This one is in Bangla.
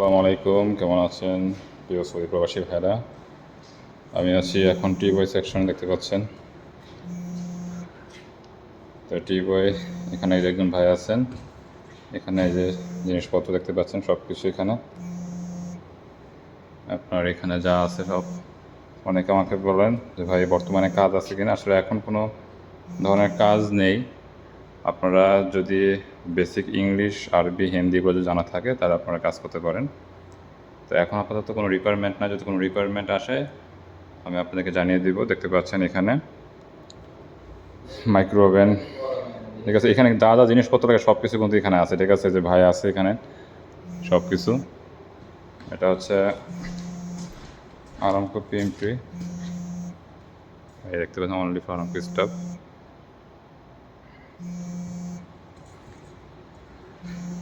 আসসালামু আলাইকুম, কেমন আছেন? প্রিয় সৌদি প্রবাসী ভাইরা আমি আছি এখন টি বই সেকশন, দেখতে পাচ্ছেন? তো টি বয় এখানে একজন ভাই আছেন, এখানে এই যে জিনিসপত্র দেখতে পাচ্ছেন সব কিছু এখানে। আপনার এখানে যা আছে সব অনেকে আমাকে বলেন যে, ভাই, বর্তমানে কাজ আছে কিনা? আসলে এখন কোনো ধরনের কাজ নেই। আপনারা যদি বেসিক ইংলিশ আরবি, হিন্দি এগুলো যদি জানা থাকে, তাহলে আপনারা কাজ করতে পারেন। তো এখন আপাতত কোনো রিকোয়ারমেন্ট না যদি কোনো রিকোয়ারমেন্ট আসে, আমি আপনাদেরকে জানিয়ে দিব। দেখতে পাচ্ছেন এখানে মাইক্রো ওভেন ঠিক আছে, এখানে যা যা জিনিসপত্র লাগে সব কিছু কিন্তু এখানে আছে। ঠিক আছে যে ভাই আছে এখানে সব কিছু এটা হচ্ছে আরামকো পিএমটি এই দেখতে পাচ্ছেন only for Aramco staff Mm-hmm.